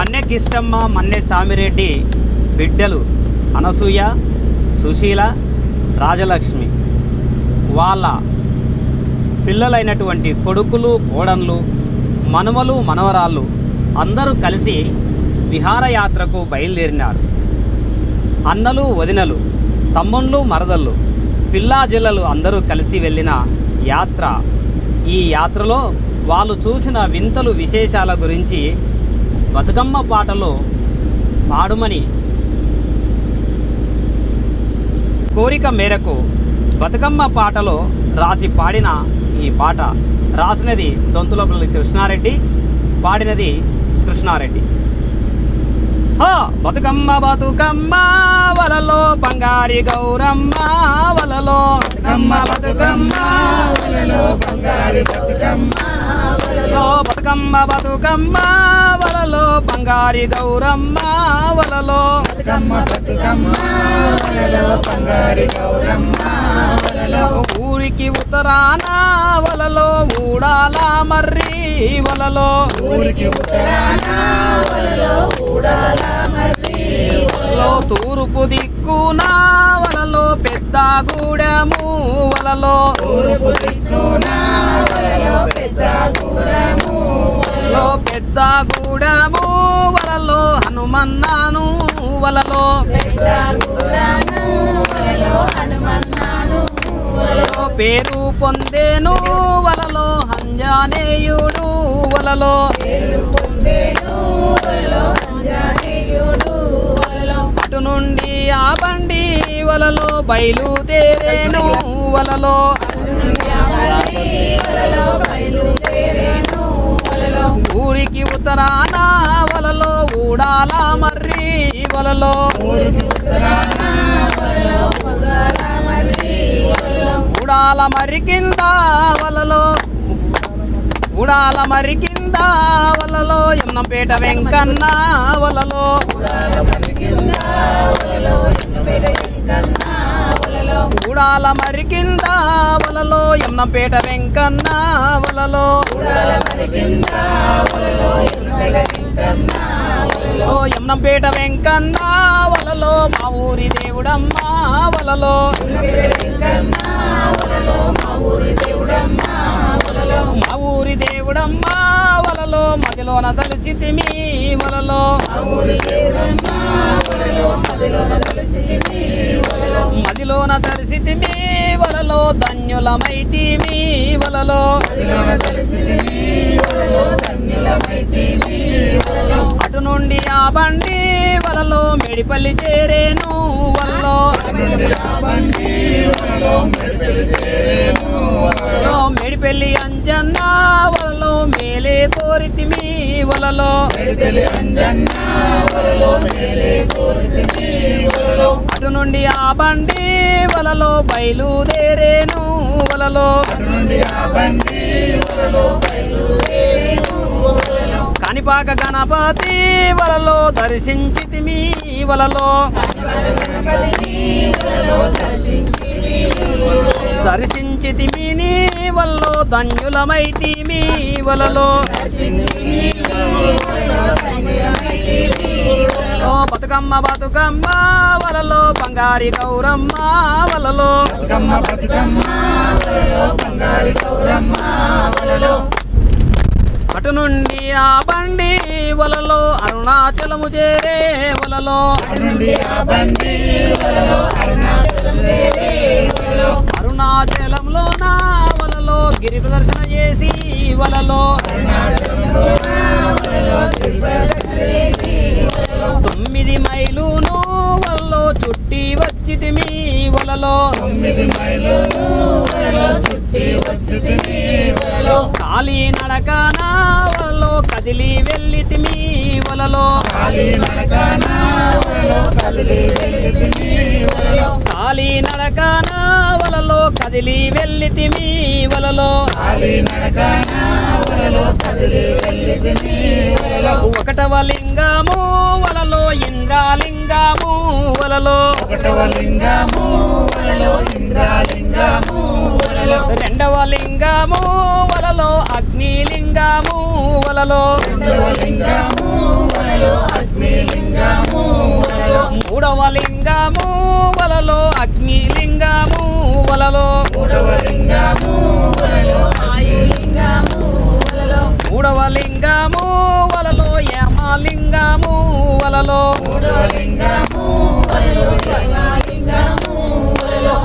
మన్నె కిష్టమ్మ మన్నె సామిరెడ్డి బిడ్డలు అనసూయ సుశీల రాజలక్ష్మి. వాళ్ళ పిల్లలైనటువంటి కొడుకులు కోడన్లు మనుమలు మనవరాళ్ళు అందరూ కలిసి విహారయాత్రకు బయలుదేరినారు. అన్నలు వదినలు తమ్ముళ్ళు మరదళ్ళు పిల్లా జిల్లలు అందరూ కలిసి వెళ్ళిన యాత్ర. ఈ యాత్రలో వాళ్ళు చూసిన వింతలు విశేషాల గురించి బతుకమ్మ పాటలు పాడుమని కోరిక మేరకు బతుకమ్మ పాటలో రాసి పాడిన ఈ పాట రాసినది దొంతులపల్లి కృష్ణారెడ్డి పాడినది కృష్ణారెడ్డి. హో! బతుకమ్మ బతుకమ్మ వలలో బంగారి గౌరమ్మ వలలో. బతుకమ్మ బతుకమ్మ వలలో బంగారి బతుకమ్మ వలలో బతుకమ్మ బతుకమ్మ వలలో బంగారి గౌరమ్మ వలలో. బతుకమ్మ బతుకమ్మ వలలో బంగారు గౌరమ్మ వలలో. ఊరికి ఉత్తరాన వలలో ఊడాల మర్రి వలలో. ఊరికి ఉత్తరాన వలలో ఊడాల మర్రి వలలో తూర్పు దిక్కున వలలో పెద్ద గూడెము వలలో. తూర్పు దిక్కున వలలో పెద్ద గూడము వలలో పెద్ద గూడెము వలలో హనుమన్నాను వలలో. పెద్ద గూడము వలలో హనుమన్నాను వలలో. పేరు పొందేను వలలో హంజానేయుడు వలలో. పేరు పొందేను వలలో అంజనేయుడు వలలో అటు నుండి ఆ బండి వలలో బయలుదేరేను. వలలో ఊరికి ఉత్తరాన వలలో ఊడాల మర్రి వలలో ఊడాల మర్రి కింద వలలో ఊడాల మర్రి కింద వలలో ఎన్నంపేట వెంకన్న వలలో. ఉడాల మరి కింద వలలో ఎన్నంపేట వెంకన్న వలలో. ఉడాల కింద వెంకన్న వలలో మా ఊరి దేవుడమ్మ వలలో. మా ఊరి దేవుడమ్మ మా ఊరి దేవుడమ్మ వలలో మదిలోన తలిచితిమి వలలో. మా మదిలోన తలిసితిమి వలలో వలలో. ధన్యులమైతీమి వలలో అటు నుండి ఆ బండి వలలో మెడిపల్లి చేరేను వలలో. వలలో మెడిపల్లి అంజన్న వలలో మేలే కోరితిమి వలలో వలలో వలలో. అటు నుండి ఆ బండి వలలో బయలుదేరేను వలలో. నుండి గణపతి వలలో దర్శించితిమి వలలో వలలో. దర్శించితిమి దర్శించితిమి నీ వల్లో ధన్యులమైతిమి వలలో దర్శించితిమి వలలో వలలో. ఓ బతుకమ్మ బతుకమ్మ వలలో బంగారి గౌరమ్మ వలలో. బతుకమ్మ బతుకమ్మ వలలో బంగారి గౌరమ్మ వలలో. అటు నుండి ఆ బండి వలలో అరుణాచలము చేరే వలలో. అరుణాచలంలో నా వలలో గిరి ప్రదర్శన చేసి వలలో. తొమ్మిది మైలును వలలో చుట్టి వచ్చితిమి వలలో. తొమ్మిది మైలులు వలలో చుట్టి వచ్చితిమి కాలి నడకన వలలో కదిలి వెళ్ళితిమి వలలో. కాలి నడకన వలలో కదిలి వెళ్ళితిమి వలలో. కాలి నడకన వలలో కదిలి వెళ్ళితిమి వలలో. కాలి నడకన వలలో కదిలి వెళ్ళితిమి వలలో. ఒకటవ లింగము వలలో ఇంద్రాలింగము వలలో. ఒకటవ లింగము వలలో ఇంద్రాలింగము వలలో. రెండవ లింగము వలలో అగ్ని లింగము వలలో. మూడవ లింగము వలలో అగ్ని లింగము వలలో. మూడవ లింగము వలలో యమలింగము వలలో.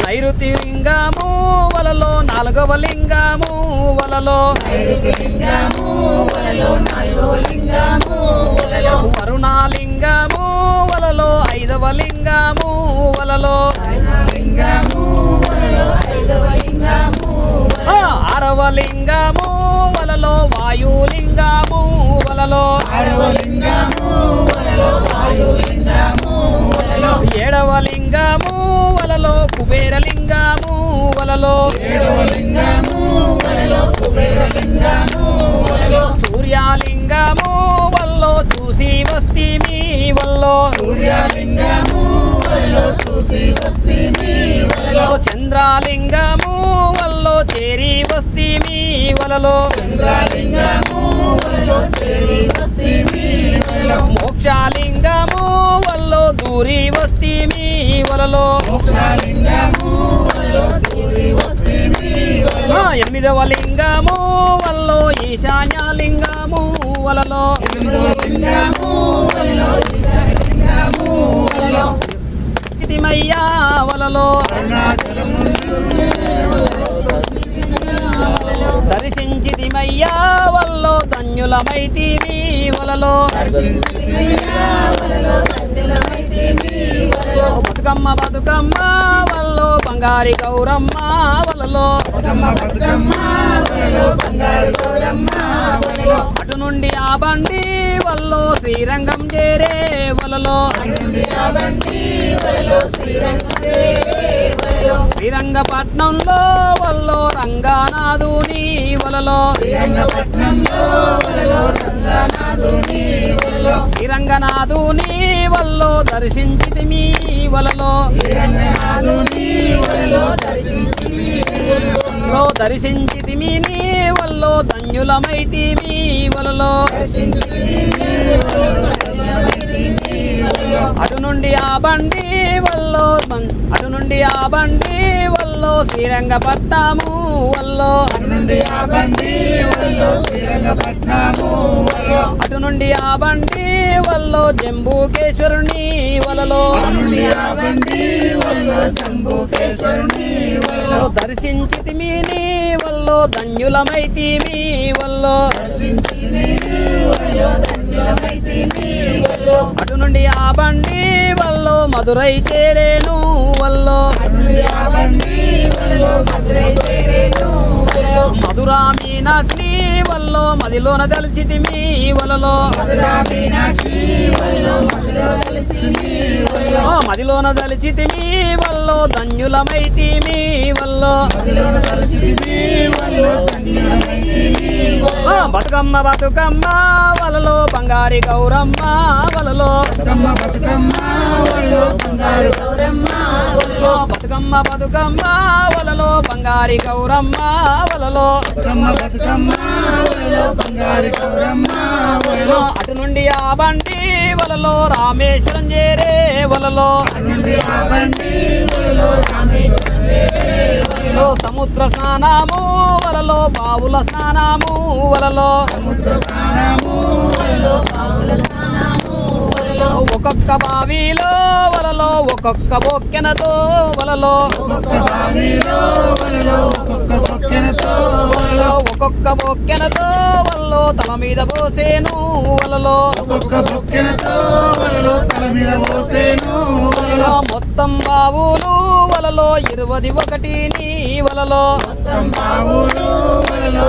నైరుతి లింగము వలలో లింగము వలలో. ఐదవ వలలో ఐదవ లింగము వలలో. ఆరవ లింగము వలలో వాయులింగము వలలో. ఏడవ లింగము వలలో కుబేరలింగము వలలో సూర్యాలింగము వల్లో చూసి వల్లో. సూర్యలింగము వలలో వలలో. చంద్రాలింగము వల్లో చేరి వస్తీమి వలలో. చంద్రలింగము వలలో చేరి వస్తీమి వలలో. మోక్షాలింగము వల్లో దూరి వస్తీమి వలలో. మోక్షలింగము ఎనిమిదవ లింగము వల్లో ఎనిమిదవ లింగము వలలో ఇదిమయ్యా వలలో దర్శించిదిమయ్యా వల్లో వలలో తండ్రులమైతిమి వలలో బతుకమ్మ బతుకమ్మ వల్లో బంగారి గౌరమ్మ వలలో అటు నుండి ఆ బండి వల్లో శ్రీరంగం చేరే వలలో. శ్రీరంగపట్నంలో వల్లో రంగనాథుని వలలో. శ్రీరంగపట్నంలో వలలో రంగనాథుని వలలో. శ్రీరంగనాథుని వల్లో వలలో. శ్రీరంగనాథుని వలలో దర్శించి లో దర్శించితిమి నీ వల్లో ధన్యులమైతిమి వలలో. దర్శించి అటు నుండి ఆ బండి వల్లో అటు నుండి ఆ బండి వల్లో శ్రీరంగపట్నము వల్లో. నుండి ఆ బండి వలలో శ్రీరంగపట్నము వలలో. నుండి ఆ బండి వల్లో జంబూకేశ్వరుని వలలో. దర్శించితి మీ నీ వల్లో ధన్యులమైతి మీ వల్లో. అటు నుండి ఆ బండి వల్లో మధురై చేరేను వల్లో. మధురై చేరేను మధురా మీనాక్షి వల్లో మదిలోన మధురా మీనాక్షి వలలో మదిలోన వల్లో. ధన్యులమైతిమి వల్లో మధులో తెలిసింది వలలో. బతుకమ్మ బతుకమ్మ వలలో బంగారి గౌరమ్మ వలలో బతుకమ్మ బతుకమ్మ వలలో బంగారు గౌరమ్మ బతుకమ్మ బతుకమ్మ వలలో బంగారి గౌరమ్మ వలలో బతుకమ్మ బతుకమ్మ వలలో బంగారు గౌరమ్మ వలలో అటు నుండి ఆ బండి వలలో రామేశ్వరం చేరే వలలో నుండి ఆ బండి వలలో రామేశ్వరం చేరే వలలో సముద్ర స్నానము పావుల స్నానము వలలో. ఒక్కొక్క బావిలో వలలో ఒక్కొక్క బొక్కెనతో వలలో. ఒక్కొక్క బావిలో ఒక్కొక్క బొక్కెనతో వలలో తల మీద పోసేను వలలో. బొక్కెనతో మొత్తం బావులు వలలో ఇరవది ఒకటి నీ వలలో. వలలో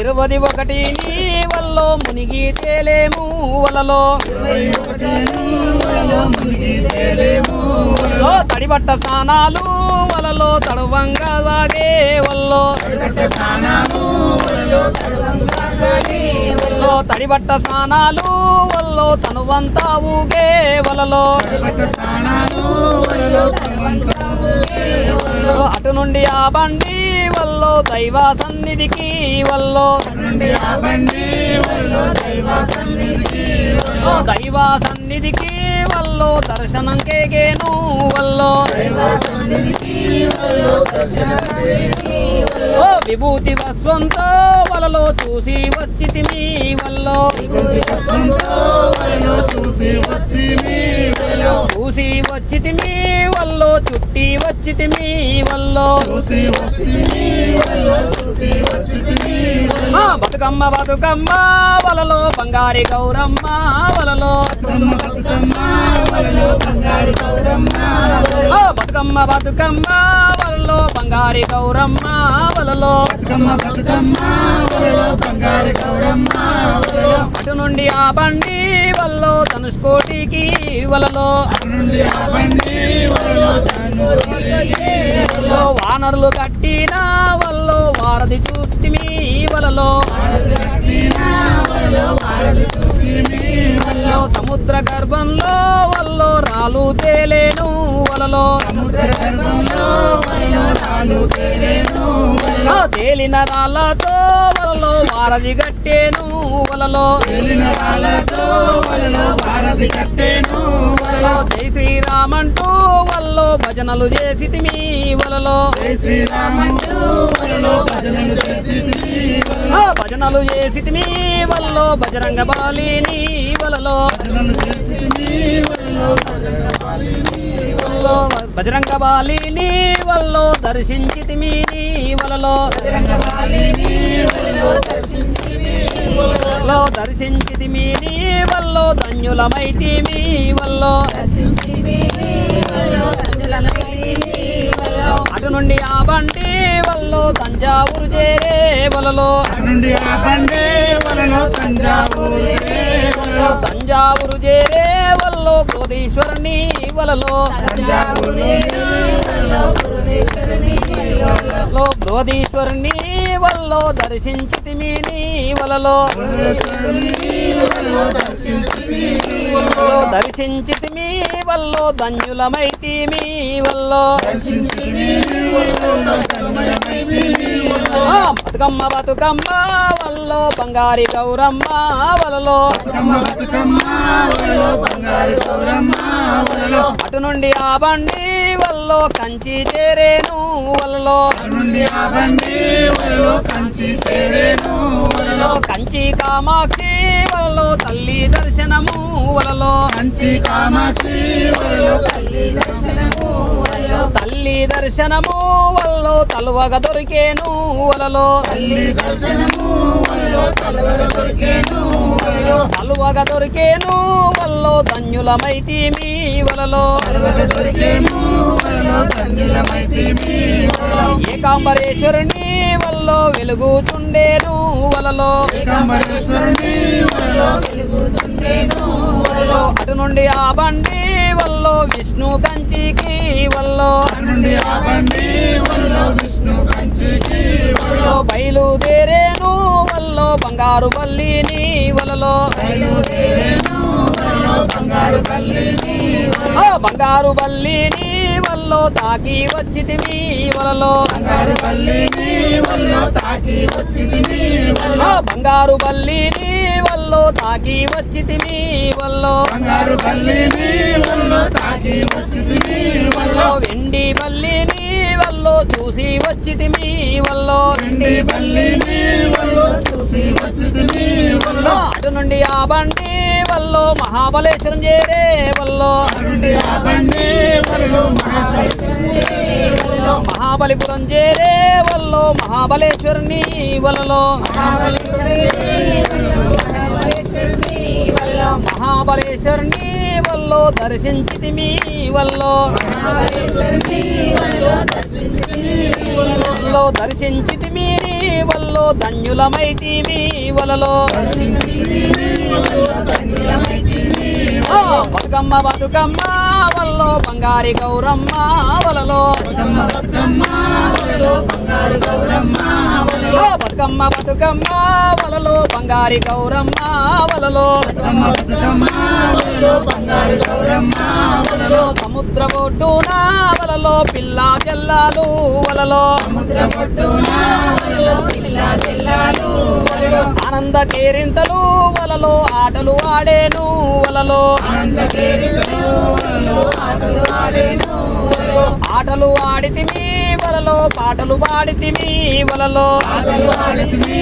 ఇరవది ఒకటి నీ వల్లో. మునిగి తేలేము వలలో. తడిబట్ట స్నానాలు వలలో తడవంగా సాగే వల్లో. తడిబట్ట స్నానాలు వల్లో తనువంతా ఊగే వలలో. అటు నుండి ఆ బండి వల్లో దైవ సన్నిధికి వల్లో. దైవ సన్నిధికి వల్లో దర్శనం కేగేను వల్లో. దైవ సన్నిధికి వల్లో దర్శనం ఓ విభూతి వస్వంతో వలలో చూసి వస్త్రంతో వలలో. చూసి చూసి వచ్చితిమి వల్లో చుట్టి వచ్చితిమి వల్లో. వలలో బతుకమ్మ బతుకమ్మ వలలో బంగారి గౌరమ్మ వలలో. బతుకమ్మ బతుకమ్మ వలలో బంగారు గౌరమ్మ వలలో. బంగారి గౌరమ్మ వలలో బతుకమ్మ బతుకమ్మ వలలో బంగారు గౌరమ్మ వలలో. అటు నుండి ఆ బండి వల్లో ధనుష్కోటికి వలలో. అటు నుండి ఆ బండి వలలో ధనుష్కోటికి వలలో. వానరులు కట్టిన వల్లో వారధి చూస్తిమి వల్లో. సముద్ర గర్భంలో వల్లో రాలు తేలేను వలలో తేలేను రాళ్ళతో వలలో వారధి కట్టేను వలలో తేలిన రాళ్ళతో వలలో వారధి కట్టేను వలలో వలలో జై శ్రీరామంటూ వల్లో భజనలు జై శ్రీరామంటూ వలలో భజనలు చేసి చేసితిమి వల్లో బజరంగ బాలిని వలలో భజనలు చేసి వలలో వల్లో బజరంగ బాలిని. వల్లో దర్శించితిమి నీ వలలో. రంగవాలిని వలలో దర్శించి వల్లో దర్శించితిమి వల్లో ధన్యులమైతిమి వల్లో. అటు నుండి ఆ బండి వల్లో తంజావూరు చేరే వలలో. నుండి ఆ బండే వలలో తంజావూరు వలలో. తంజావూరు చేరే వల్లో బృహదీశ్వరుని వలలో తంజావూరు వలలో వల్లో బృహదీశ్వరుని వల్లో దర్శించితిమి నీ వలలో దర్శించితి మీ వల్లో దర్శించితిమి మీ వల్లో బతుకమ్మ బతుకమ్మ వల్లో బంగారి గౌరమ్మ వలలో బతుకమ్మ అటు నుండి ఆ బండి వల్లో కంచి చేరేను వలలో నుండి ఆ బండి వలలో కంచి కామాక్షి వలలో తల్లి దర్శనము వలలో. కంచి కామాక్షి వలలో తల్లి దర్శనము వలలో. తల్లి దర్శనము వల్లో తలువగ దొరికేను వలలో. తల్లి దర్శనము వలలో తలవల దొరికేను వలలో. తలువగ దొరికేను వల్లో ధన్యులమైతిమి వలలో. తలవల దొరికేను వలలో ధన్యులమైతిమి వలలో. ఏకాంబరేశ్వరుని వల్లో వెలుగుచుండేను వెలుగుతుండేను వలలో. అటు నుండి ఆ బండి వల్లో విష్ణు కంచికి వల్లో. బయలుదేరేను వల్లో బంగారు బల్లిని వలలో. బయలుదేరేను బంగారు పల్లిని ఆ బంగారు బల్లిని వల్లో తాకి వచ్చితిమి వలలో. బంగారు పల్లిని వలలో తాకి వచ్చింది వలలో. బంగారు బల్లిని వల్లో తాకి వచ్చితిమి వల్లో. బంగారు పల్లిని వలలో తాకి వలలో. వల్లో వెండి బల్లిని వల్లో చూసి వచ్చితిమి వల్లో. పల్లిని వలలో చూసి వచ్చింది అటు నుండి ఆ బండి వల్లో మహాబలేశ్వరం చేరే బండి వలలో మహాబలిపురం చేరే వల్లో మహాబలేశ్వరుని వలలో. మహాబలేశ్వరుని వల్లో దర్శించితి మీ వల్లో. వల్లో దర్శించితి వలలో వల్లో ధన్యులమైతి మీ వలలో. బతుకమ్మ బతుకమ్మ వలలో బంగారి గౌరమ్మ వలలో బతుకమ్మ బతుకమ్మ వలలో బంగారు గౌరమ్మ వలలో సముద్ర ఒడ్డున వలలో పిల్ల జిల్లాలు వలలో ఆనంద కేరింతలు వలలో ఆటలు ఆడేను వలలో ఆటలు ఆడేను ఆటలు ఆడితిమి వలలో పాటలు పాడితిమి వలలో ఆటలు ఆడితివి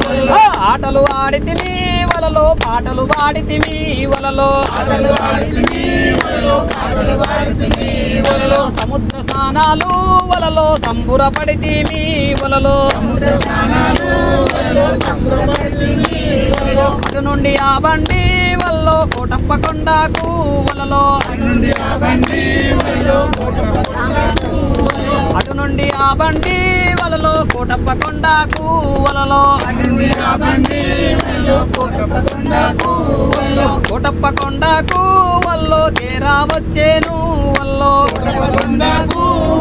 వలలో ఆటలు ఆడితిమి వలలో పాటలు పాడితిమి వలలో ఆటలు ఆడితిమి వలలో పాటలు పాడితిమి వలలో సముద్ర స్నానాలు వలలో సంబురపడితిమి వలలో అటు నుండి ఆ బండి వల్లో కోటప్ప కొండకు వలలో అటు నుండి ఆ బండి వలలో కోటప్ప కొండకు వలలో. కోటప్ప కొండకు వల్లో చేరా వచ్చేను వల్లో.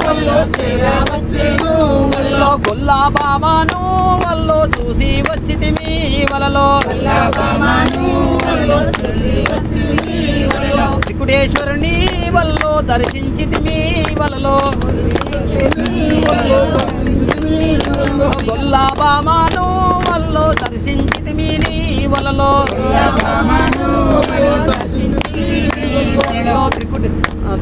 వల్లో చేరా వచ్చేను గొల్లా బాబాను వల్లో చూసి వచ్చితి మీ వలలో. చిక్కుడేశ్వరుని వల్లో వలలో మీ వలలో. వల్లభమాను వలలో దర్శించితిమి వలలో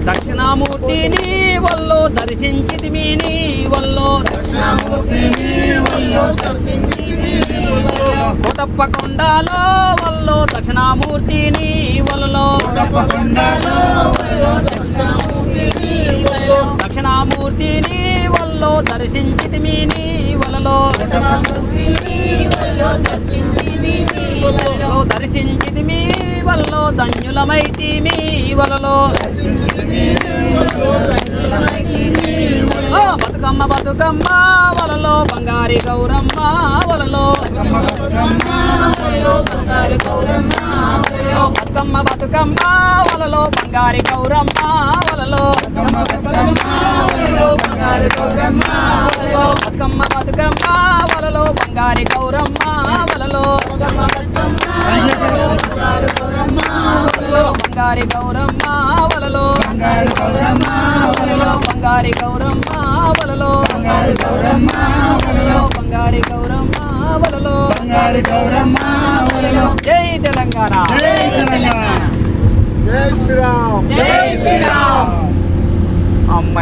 దక్షిణామూర్తిని వల్లో దర్శించితిమి నీ వల్లో దక్షిణామూర్తిని వలలో కోటప్ప కొండలో వల్లో దక్షిణామూర్తిని వలలో దక్షిణామూర్తిని వలలో దక్షిణామూర్తిని వల్లో దర్శించితిమి నీ వలలో దక్షిణామూర్తిని వలలో. వలలో దర్శించితిమి వల్లో. బతుకమ్మ బతుకమ్మ వలలో బంగారి గౌరమ్మ వలలో వలలో బతుకమ్మ బతుకమ్మ వలలో బంగారి గౌరమ్మ వలలో బతుకమ్మ బతుకమ్మ వలలో బంగారి గౌరమ్మ వలలో బతుకమ్మ బతుకమ్మ వలలో బంగారి గౌరమ్మ వలలో బంగారి గౌరమ్మ వలలో బంగారి గౌరమ్మ వలలో బంగారు గౌరమ్మ వలలో బంగారి గౌరమ్మ వలలో బంగారి గౌరమ్మ వలలో. బంగారు గౌరమ్మ వలలో జై తెలంగాణ. జై తెలంగాణ. జై శ్రీరామ్. జై శ్రీరామ్. అమ్మాయి